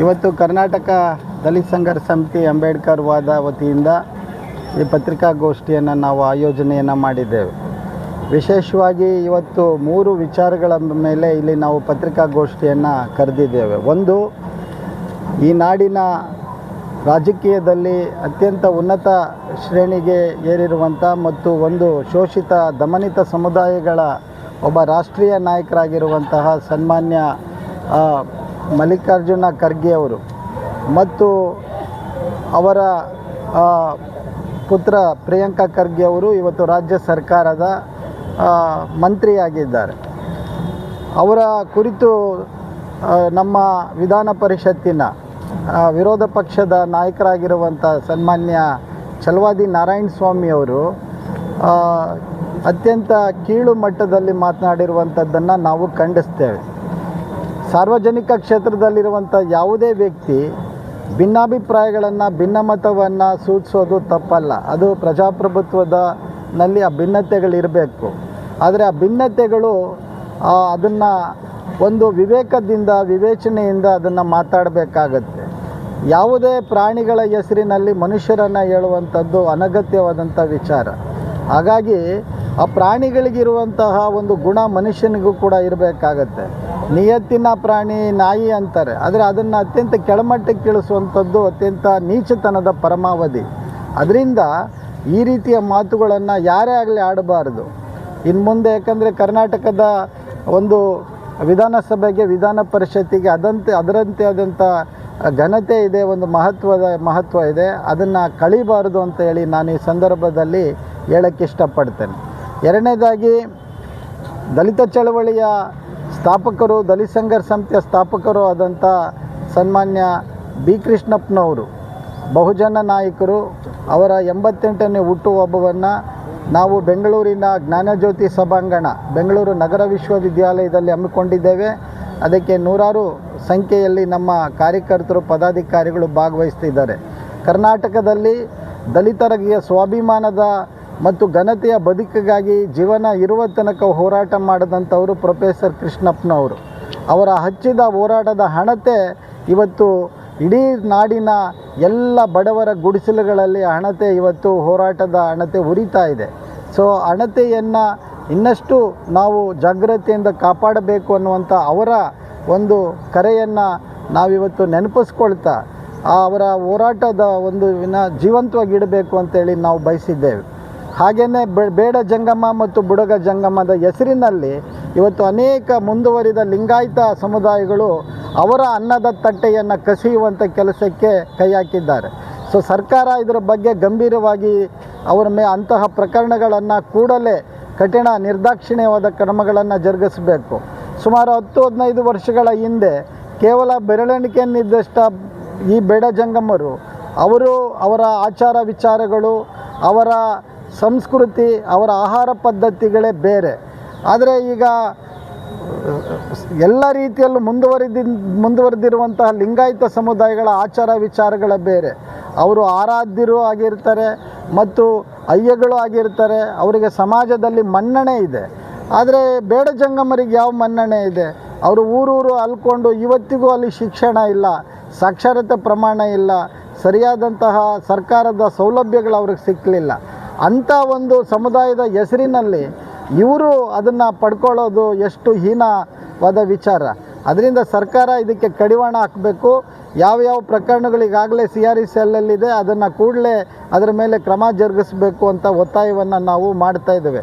ಇವತ್ತು ಕರ್ನಾಟಕ ದಲಿತ ಸಂಘರ್ಷ ಸಮಿತಿ ಅಂಬೇಡ್ಕರ್ ವಾದ ವತಿಯಿಂದ ಈ ಪತ್ರಿಕಾಗೋಷ್ಠಿಯನ್ನು ನಾವು ಆಯೋಜನೆಯನ್ನು ಮಾಡಿದ್ದೇವೆ. ವಿಶೇಷವಾಗಿ ಇವತ್ತು ಮೂರು ವಿಚಾರಗಳ ಮೇಲೆ ಇಲ್ಲಿ ನಾವು ಪತ್ರಿಕಾಗೋಷ್ಠಿಯನ್ನು ಕರೆದಿದ್ದೇವೆ. ಒಂದು, ಈ ನಾಡಿನ ರಾಜಕೀಯದಲ್ಲಿ ಅತ್ಯಂತ ಉನ್ನತ ಶ್ರೇಣಿಗೆ ಏರಿರುವಂಥ ಮತ್ತು ಒಂದು ಶೋಷಿತ, ದಮನಿತ ಸಮುದಾಯಗಳ ಒಬ್ಬ ರಾಷ್ಟ್ರೀಯ ನಾಯಕರಾಗಿರುವಂತಹ ಸನ್ಮಾನ್ಯ ಮಲ್ಲಿಕಾರ್ಜುನ ಖರ್ಗೆ ಅವರು ಮತ್ತು ಅವರ ಪುತ್ರ ಪ್ರಿಯಾಂಕಾ ಖರ್ಗೆ ಅವರು ಇವತ್ತು ರಾಜ್ಯ ಸರ್ಕಾರದ ಮಂತ್ರಿಯಾಗಿದ್ದಾರೆ. ಅವರ ಕುರಿತು ನಮ್ಮ ವಿಧಾನ ಪರಿಷತ್ತಿನ ವಿರೋಧ ಪಕ್ಷದ ನಾಯಕರಾಗಿರುವಂಥ ಸನ್ಮಾನ್ಯ ಚಲವಾದಿ ನಾರಾಯಣ ಸ್ವಾಮಿ ಅವರು ಅತ್ಯಂತ ಕೀಳು ಮಟ್ಟದಲ್ಲಿ ಮಾತನಾಡಿರುವಂಥದ್ದನ್ನು ನಾವು ಖಂಡಿಸ್ತೇವೆ. ಸಾರ್ವಜನಿಕ ಕ್ಷೇತ್ರದಲ್ಲಿರುವಂಥ ಯಾವುದೇ ವ್ಯಕ್ತಿ ಭಿನ್ನಾಭಿಪ್ರಾಯಗಳನ್ನು, ಭಿನ್ನಮತವನ್ನು ಸೂಚಿಸೋದು ತಪ್ಪಲ್ಲ. ಅದು ಪ್ರಜಾಪ್ರಭುತ್ವದ ನಲ್ಲಿ ಆ ಭಿನ್ನತೆಗಳಿರಬೇಕು. ಆದರೆ ಆ ಭಿನ್ನತೆಗಳು ಅದನ್ನು ಒಂದು ವಿವೇಕದಿಂದ, ವಿವೇಚನೆಯಿಂದ ಅದನ್ನು ಮಾತಾಡಬೇಕಾಗತ್ತೆ. ಯಾವುದೇ ಪ್ರಾಣಿಗಳ ಹೆಸರಿನಲ್ಲಿ ಮನುಷ್ಯರನ್ನು ಹೇಳುವಂಥದ್ದು ಅನಗತ್ಯವಾದಂಥ ವಿಚಾರ. ಹಾಗಾಗಿ ಆ ಪ್ರಾಣಿಗಳಿಗಿರುವಂತಹ ಒಂದು ಗುಣ ಮನುಷ್ಯನಿಗೂ ಕೂಡ ಇರಬೇಕಾಗತ್ತೆ. ನಿಯತ್ತಿನ ಪ್ರಾಣಿ ನಾಯಿ ಅಂತಾರೆ. ಆದರೆ ಅದನ್ನು ಅತ್ಯಂತ ಕೆಳಮಟ್ಟಕ್ಕೆ ಇಳಿಸುವಂಥದ್ದು ಅತ್ಯಂತ ನೀಚತನದ ಪರಮಾವಧಿ. ಅದರಿಂದ ಈ ರೀತಿಯ ಮಾತುಗಳನ್ನು ಯಾರೇ ಆಗಲಿ ಆಡಬಾರ್ದು. ಇನ್ನು ಮುಂದೆ ಯಾಕಂದರೆ ಕರ್ನಾಟಕದ ಒಂದು ವಿಧಾನಸಭೆಗೆ, ವಿಧಾನ ಪರಿಷತ್ತಿಗೆ ಅದಂತೆ, ಅದರಂತೆ ಆದಂಥ ಘನತೆ ಇದೆ, ಒಂದು ಮಹತ್ವದ ಮಹತ್ವ ಇದೆ. ಅದನ್ನು ಕಳಿಬಾರ್ದು ಅಂತ ಹೇಳಿ ನಾನು ಈ ಸಂದರ್ಭದಲ್ಲಿ ಹೇಳಕ್ಕೆ ಇಷ್ಟಪಡ್ತೇನೆ. ಎರಡನೇದಾಗಿ ದಲಿತ ಚಳವಳಿಯ ಸ್ಥಾಪಕರು ದಲಿತ ಸಂಘರ್ಷ ಸಮಿತಿಯ ಸ್ಥಾಪಕರು ಆದಂಥ ಸನ್ಮಾನ್ಯ ಬಿ ಕೃಷ್ಣಪ್ಪನವರು. ಬಹುಜನ ನಾಯಕರು, ಅವರ ಎಂಬತ್ತೆಂಟನೇ ಹುಟ್ಟುಹಬ್ಬವನ್ನು ನಾವು ಬೆಂಗಳೂರಿನ ಜ್ಞಾನಜ್ಯೋತಿ ಸಭಾಂಗಣ, ಬೆಂಗಳೂರು ನಗರ ವಿಶ್ವವಿದ್ಯಾಲಯದಲ್ಲಿ ಹಮ್ಮಿಕೊಂಡಿದ್ದೇವೆ. ಅದಕ್ಕೆ ನೂರಾರು ಸಂಖ್ಯೆಯಲ್ಲಿ ನಮ್ಮ ಕಾರ್ಯಕರ್ತರು, ಪದಾಧಿಕಾರಿಗಳು ಭಾಗವಹಿಸ್ತಿದ್ದಾರೆ. ಕರ್ನಾಟಕದಲ್ಲಿ ದಲಿತರಿಗೆ ಸ್ವಾಭಿಮಾನದ ಮತ್ತು ಘನತೆಯ ಬದುಕಿಗಾಗಿ ಜೀವನ ಇರುವ ತನಕ ಹೋರಾಟ ಮಾಡಿದಂಥವರು ಪ್ರೊಫೆಸರ್ ಕೃಷ್ಣಪ್ಪನವರು. ಅವರ ಹಚ್ಚಿದ ಹೋರಾಟದ ಹಣತೆ ಇವತ್ತು ಇಡೀ ನಾಡಿನ ಎಲ್ಲ ಬಡವರ ಗುಡಿಸಲುಗಳಲ್ಲಿ ಹಣತೆ ಇವತ್ತು ಹೋರಾಟದ ಹಣತೆ ಉರಿತಾ ಇದೆ. ಸೊ ಹಣತೆಯನ್ನು ಇನ್ನಷ್ಟು ನಾವು ಜಾಗ್ರತೆಯಿಂದ ಕಾಪಾಡಬೇಕು ಅನ್ನುವಂಥ ಅವರ ಒಂದು ಕರೆಯನ್ನು ನಾವಿವತ್ತು ನೆನಪಿಸ್ಕೊಳ್ತಾ ಅವರ ಹೋರಾಟದ ಒಂದು ಜೀವಂತವಾಗಿ ಇಡಬೇಕು ಅಂತೇಳಿ ನಾವು ಬಯಸಿದ್ದೇವೆ. ಹಾಗೆಯೇ ಬೇಡ ಜಂಗಮ ಮತ್ತು ಬುಡಗ ಜಂಗಮದ ಹೆಸರಿನಲ್ಲಿ ಇವತ್ತು ಅನೇಕ ಮುಂದುವರಿದ ಲಿಂಗಾಯತ ಸಮುದಾಯಗಳು ಅವರ ಅನ್ನದ ತಟ್ಟೆಯನ್ನು ಕಸಿಯುವಂಥ ಕೆಲಸಕ್ಕೆ ಕೈ ಹಾಕಿದ್ದಾರೆ. ಸೊ ಸರ್ಕಾರ ಇದರ ಬಗ್ಗೆ ಗಂಭೀರವಾಗಿ ಅವರ ಮೇ, ಅಂತಹ ಪ್ರಕರಣಗಳನ್ನು ಕೂಡಲೇ ಕಠಿಣ ನಿರ್ದಾಕ್ಷಿಣ್ಯವಾದ ಕ್ರಮಗಳನ್ನು ಜರುಗಿಸಬೇಕು. ಸುಮಾರು ಹತ್ತು ಹದಿನೈದು ವರ್ಷಗಳ ಹಿಂದೆ ಕೇವಲ ಬೆರಳೆಣಿಕೆಯನ್ನಿದ್ದಷ್ಟ ಈ ಬೇಡ ಜಂಗಮರು, ಅವರು ಅವರ ಆಚಾರ ವಿಚಾರಗಳು, ಅವರ ಸಂಸ್ಕೃತಿ, ಅವರ ಆಹಾರ ಪದ್ಧತಿಗಳೇ ಬೇರೆ. ಆದರೆ ಈಗ, ಎಲ್ಲ ರೀತಿಯಲ್ಲೂ ಮುಂದುವರೆದ ಮುಂದುವರೆದಿರುವಂತಹ ಲಿಂಗಾಯತ ಸಮುದಾಯಗಳ ಆಚಾರ ವಿಚಾರಗಳ ಬೇರೆ. ಅವರು ಆರಾಧ್ಯರು ಆಗಿರ್ತಾರೆ, ಮತ್ತು ಅಯ್ಯಗಳು ಆಗಿರ್ತಾರೆ, ಅವರಿಗೆ ಸಮಾಜದಲ್ಲಿ ಮನ್ನಣೆ ಇದೆ. ಆದರೆ ಬೇಡ ಜಂಗಮರಿಗೆ ಯಾವ ಮನ್ನಣೆ ಇದೆ? ಅವರು ಊರೂರು ಅಲ್ಕೊಂಡು ಇವತ್ತಿಗೂ ಅಲ್ಲಿ ಶಿಕ್ಷಣ ಇಲ್ಲ, ಸಾಕ್ಷರತೆ ಪ್ರಮಾಣ ಇಲ್ಲ, ಸರಿಯಾದಂತಹ ಸರ್ಕಾರದ ಸೌಲಭ್ಯಗಳು ಅವ್ರಿಗೆ ಸಿಕ್ಕಲಿಲ್ಲ ಅಂಥ ಒಂದು ಸಮುದಾಯದ ಹೆಸರಿನಲ್ಲಿ ಇವರು ಅದನ್ನು ಪಡ್ಕೊಳ್ಳೋದು ಎಷ್ಟು ಹೀನವಾದ ವಿಚಾರ. ಅದರಿಂದ ಸರ್ಕಾರ ಇದಕ್ಕೆ ಕಡಿವಾಣ ಹಾಕಬೇಕು. ಯಾವ ಪ್ರಕರಣಗಳಿಗಾಗಲೇ ಸಿ ಆರ್ ಇ ಸೆಲ್ಲಲ್ಲಿದೆ, ಅದನ್ನು ಕೂಡಲೇ ಅದರ ಮೇಲೆ ಕ್ರಮ ಜರುಗಿಸಬೇಕು ಅಂತ ಒತ್ತಾಯವನ್ನು ನಾವು ಮಾಡ್ತಾ ಇದ್ದೇವೆ.